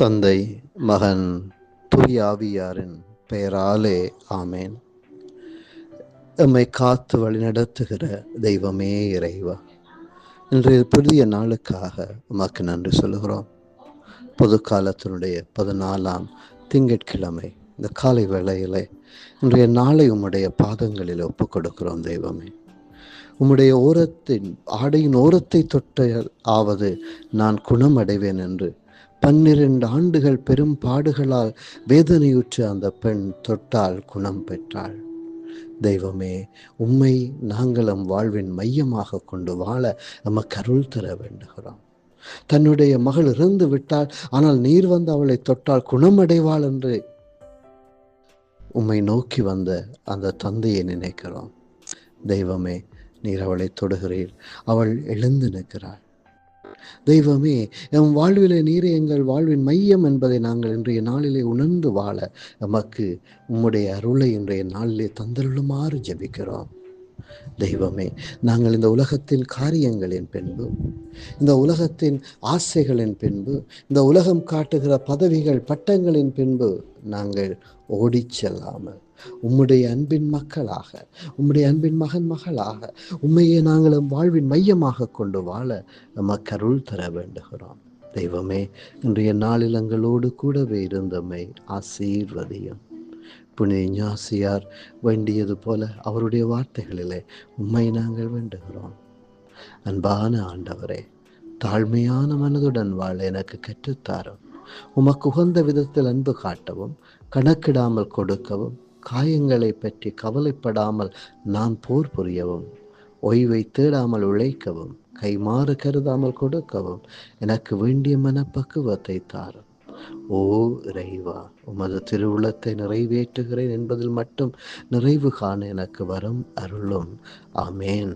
தந்தை மகன் துரியாவியாரின் பெயராலே ஆமேன். எம்மை காத்து வழிநடத்துகிற தெய்வமே இறைவா. இன்றைய புதிய நாளுக்காக உமக்கு நன்றி சொல்கிறோம் பொது காலத்தினுடைய பதினாலாம் திங்கட்கிழமை இந்த காலை வேளையிலே இன்றைய நாளை உம்முடைய பாதங்களில் ஒப்பு கொடுக்கிறோம் தெய்வமே. உம்முடைய ஓரத்தின் ஆடையின் ஓரத்தை தொட்ட ஆவது நான் குணமடைவேன் என்று பன்னிரண்டு ஆண்டுகள் பெரும் பாடுகளால் வேதனையுற்று அந்த பெண் தொட்டால் குணம் பெற்றாள். தெய்வமே உம்மை நாங்களும் வாழ்வின் மையமாக கொண்டு வாழ நமக்கு அருள் தர வேண்டுகிறோம். தன்னுடைய மகள் இறந்து விட்டாள் ஆனால் நீர் வந்து அவளை தொட்டால் குணமடைவாள் என்று உம்மை நோக்கி வந்த அந்த தந்தையை நினைக்கிறோம். தெய்வமே நீர் அவளை தொடுகிறீர். அவள் எழுந்து நிற்கிறாள். தெய்வமே எம் வாழ்விலே நீரே எங்கள் வாழ்வின் மையம் என்பதை நாங்கள் இன்றைய நாளிலே உணர்ந்து வாழ எமக்கு உம்முடைய அருளை இன்றைய நாளிலே தந்தருளுமாறு ஜெபிக்கிறோம். தெய்வமே நாங்கள் இந்த உலகத்தின் காரியங்களின் பின்பு இந்த உலகத்தின் ஆசைகளின் பின்பு இந்த உலகம் காட்டுகிற பதவிகள் பட்டங்களின் பின்பு நாங்கள் ஓடிச் செல்லாமல் உம்முடைய அன்பின் மக்களாக உம்முடைய அன்பின் மகன் மகளாக உண்மையை நாங்கள் வாழ்வின் மையமாக கொண்டு வாழ நமக்கு அருள் தர வேண்டுகிறோம். தெய்வமே இன்றைய நாளில் எங்களோடு கூடவே இருந்தமை ஆசீர்வதியும். புனித ஞாசியார் வேண்டியது போல அவருடைய வார்த்தைகளிலே உண்மை நாங்கள் வேண்டுகிறோம். அன்பான ஆண்டவரே தாழ்மையான மனதுடன் வாழ எனக்கு கற்றுத்தாரும். உமக்கு உகந்த விதத்தில் அன்பு காட்டவும் கணக்கிடாமல் கொடுக்கவும் காயங்களை பற்றி கவலைப்படாமல் நான் போர் புரியவும் ஓய்வை தேடாமல் உழைக்கவும் கைமாறு கருதாமல் கொடுக்கவும் எனக்கு வேண்டிய மனப்பக்குவத்தை தாரும். ஓ இறைவா உமது திருவுளத்தை நிறைவேற்றுகிறேன் என்பதில் மட்டும் நிறைவு காண எனக்கு வரும் அருளும். ஆமேன்.